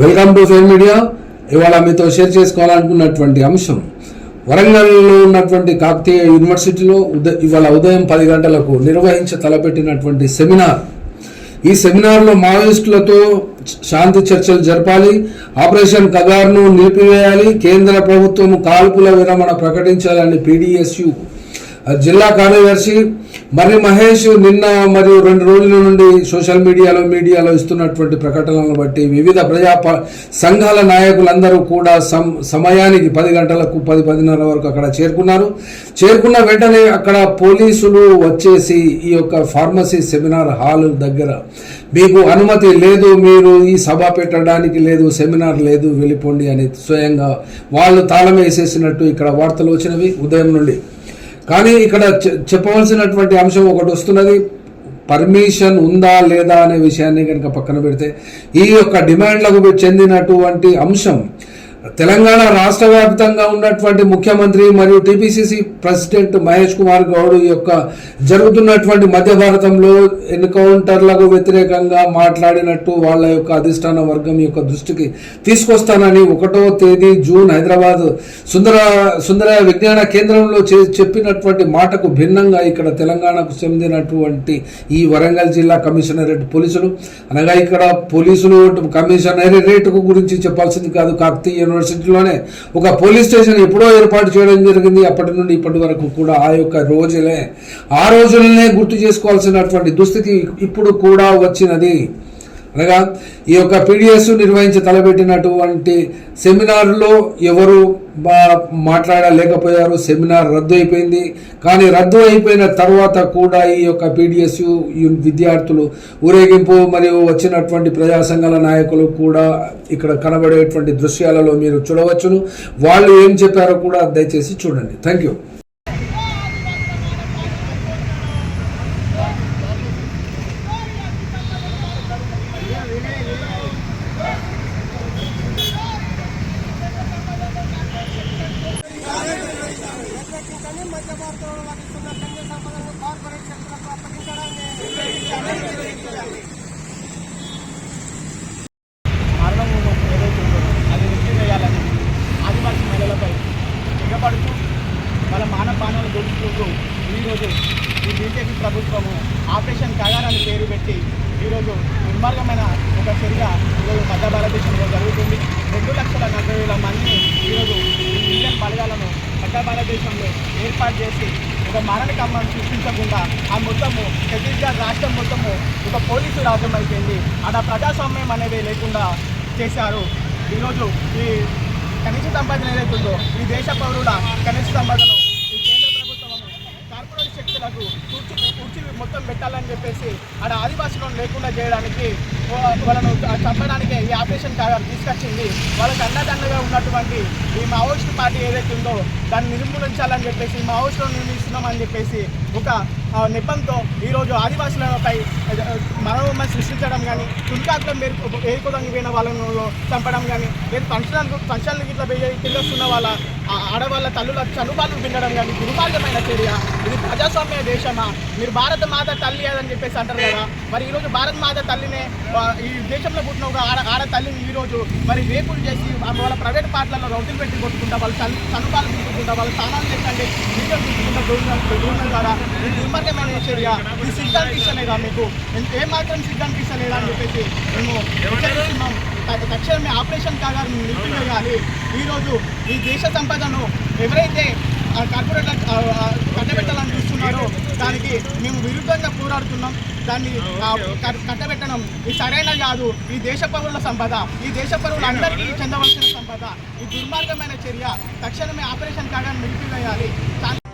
Welcome to fair media ఇవాళ మీతో share చేసుకోవాలనుకున్నటువంటి అంశం. వరంగల్లో ఉన్నటువంటి కాకతీయ యూనివర్సిటీలో ఉద ఇవాళ ఉదయం పది గంటలకు నిర్వహించ తలపెట్టినటువంటి సెమినార్. ఈ సెమినార్లో మావోయిస్టులతో శాంతి చర్చలు జరపాలి. ఆపరేషన్ కగార్ను నిలిపివేయాలి. కేంద్ర ప్రభుత్వం కాల్పుల విరమణ ప్రకటించాలని పీడిఎస్యు జిల్లా కార్యదర్శి మరి మహేష్ నిన్న మరియు రెండు రోజుల నుండి సోషల్ మీడియాలో మీడియాలో ఇస్తున్నటువంటి ప్రకటనలను బట్టి వివిధ ప్రజా సంఘాల నాయకులందరూ కూడా సం సమయానికి పది గంటలకు పది పదిన్నర వరకు అక్కడ చేరుకున్నారు. చేరుకున్న వెంటనే అక్కడ పోలీసులు వచ్చేసి ఈ యొక్క ఫార్మసీ సెమినార్ హాల్ దగ్గర మీకు అనుమతి లేదు మీరు ఈ సభ పెట్టడానికి లేదు సెమినార్ లేదు వెళ్ళిపోండి అని స్వయంగా వాళ్ళు తాళం వేసేసినట్టు ఇక్కడ వార్తలు వచ్చినవి. ఉదయం నుండి కానీ ఇక్కడ చె- చెప్పవలసినటువంటి అంశం ఒకటి వస్తున్నది. పర్మిషన్ ఉందా లేదా అనే విషయాన్ని కనుక పక్కన పెడితే ఈ యొక్క డిమాండ్లకు చెందినటువంటి అంశం తెలంగాణ రాష్ట్ర వ్యాప్తంగా ఉన్నటువంటి ముఖ్యమంత్రి మరియు టీపీసీసీ ప్రెసిడెంట్ మహేష్ కుమార్ గౌడ్ యొక్క జరుగుతున్నటువంటి మధ్య భారతంలో ఎన్కౌంటర్లకు వ్యతిరేకంగా మాట్లాడినట్టు వాళ్ళ యొక్క అధిష్టాన వర్గం యొక్క దృష్టికి తీసుకొస్తానని ఒకటో తేదీ జూన్ హైదరాబాద్ సుందర సుందర విజ్ఞాన కేంద్రంలో చే- చెప్పినటువంటి మాటకు భిన్నంగా ఇక్కడ తెలంగాణకు చెందినటువంటి ఈ వరంగల్ జిల్లా కమిషనరేట్ పోలీసులు అనగా ఇక్కడ పోలీసులు కమిషనరేట్ గురించి చెప్పాల్సింది కాదు. కాకతీయ యూనివర్సిటీలోనే ఒక పోలీస్ స్టేషన్ ఎప్పుడో ఏర్పాటు చేయడం జరిగింది. అప్పటి నుండి ఇప్పటి వరకు కూడా ఆ యొక్క రోజులే ఆ రోజులనే గుర్తు చేసుకోవాల్సినటువంటి దుస్థితి ఇప్పుడు కూడా వచ్చినది. అనగా ఈ యొక్క పీడిఎస్ నిర్వహించి తలపెట్టినటువంటి సెమినార్లో ఎవరు మాట్లాడలేకపోయారు సెమినార్ రద్దు అయిపోయింది. కానీ రద్దు అయిపోయిన తర్వాత కూడా ఈ యొక్క పీడిఎస్ విద్యార్థులు ఊరేగింపు మరియు వచ్చినటువంటి ప్రజా సంఘాల నాయకులు కూడా ఇక్కడ కనబడేటువంటి దృశ్యాలలో మీరు చూడవచ్చును. వాళ్ళు ఏం చెప్పారో కూడా దయచేసి చూడండి. థ్యాంక్ యూ వ్యతిరేకించండి మధ్య లభిస్తున్న ఖనిజ సంపదను కార్పొరేట్ శక్తులకు అప్పగించడాన్ని అది రిసీవ్ చేయాలని ఆదివాసీ మహిళలపై ఎగబడుతూ వాళ్ళ మానవ ప్రాణాలు దొరుకుతూ ఈరోజు ఈ బీజేపీ ప్రభుత్వము ఆపరేషన్ కగారాన్ని పేరు పెట్టి ఈరోజు దుర్మార్గమైన ఒక చర్య ఈరోజు మధ్య భారతదేశంలో జరుగుతుంది రెండు లక్షల నలభై వేల మందిని ఈరోజు ఈ ఇండియన్ బలగాలను మధ్య భారతదేశంలో ఏర్పాటు చేసి ఒక మారణకమ్మను సృష్టించకుండా ఆ మొత్తము ఛత్తీస్గఢ్ రాష్ట్రం మొత్తము ఒక పోలీసు రాజ్యం అయిపోయింది. అక్కడ ప్రజాస్వామ్యం అనేది లేకుండా చేశారు. ఈరోజు ఈ కనీస సంపాదన ఏదైతుందో ఈ దేశ పౌరుల కనీస సంపాదన కార్పొరేట్ శక్తులకు కూర్చి కూర్చి మొత్తం పెట్టాలని చెప్పేసి ఆడ ఆదివాసులను లేకుండా చేయడానికి వాళ్ళను చంపడానికి ఈ ఆపరేషన్ తీసుకొచ్చింది. వాళ్ళకి అండదండగా ఉన్నటువంటి ఈ మావోయిస్ట్ పార్టీ ఏదైతే ఉందో దాన్ని నిర్మూలించాలని చెప్పేసి మావోయిస్టులను నిర్మిస్తున్నామని చెప్పేసి ఒక నెపంతో ఈరోజు ఆదివాసులపై మనోమ సృష్టించడం కానీ తునికాకులం మేరకు ఏరుకోదానికి పోయిన వాళ్ళను చంపడం కానీ లేదు ఫంక్షన్లకు ఫంక్షన్లకు ఇట్లా తిరిగొస్తున్న వాళ్ళ ఆడవాళ్ళ తల్లుల చనుబాలు వినడం కానీ దుర్మార్గమైన చర్య. ఇది ప్రజాస్వామ్య దేశమా? మీరు భారత మాత తల్లి అని చెప్పేసి అంటారు కదా మరి ఈరోజు భారత మాత తల్లినే ఈ దేశంలో పుట్టిన ఒక ఆడ ఆడ తల్లిని ఈరోజు మరి రేపులు చేసి వాళ్ళ ప్రైవేట్ పార్టీలలో రౌతులు పెట్టి కొట్టుకుంటా వాళ్ళ చను చనుబాలు తీసుకుంటా వాళ్ళ స్థానాలు చెప్పండి తీసుకుంటా డ్రోన్ల ద్వారా ఇది దుర్మార్గమైన చర్య ఇది సిద్ధాంతిస్తలేదా మీకు? ఏ మాత్రం సిద్ధాంతిస్తలేదా అని చెప్పేసి మేము హెచ్చరిస్తున్నాం తక్షణమే ఆపరేషన్ కాగా నిలిపివేయాలి. ఈరోజు ఈ దేశ సంపదను ఎవరైతే ఆ కార్పొరేట్ కట్టబెట్టాలని చూస్తున్నారో దానికి మేము విరుద్ధంగా పోరాడుతున్నాం. దాన్ని కట్టబెట్టడం ఇది సరైన కాదు. ఈ దేశ పౌరుల సంపద ఈ దేశ పౌరులందరికీ చెందవలసిన సంపద ఈ దుర్మార్గమైన చర్య తక్షణమే ఆపరేషన్ కాగా నిలిపివేయాలి.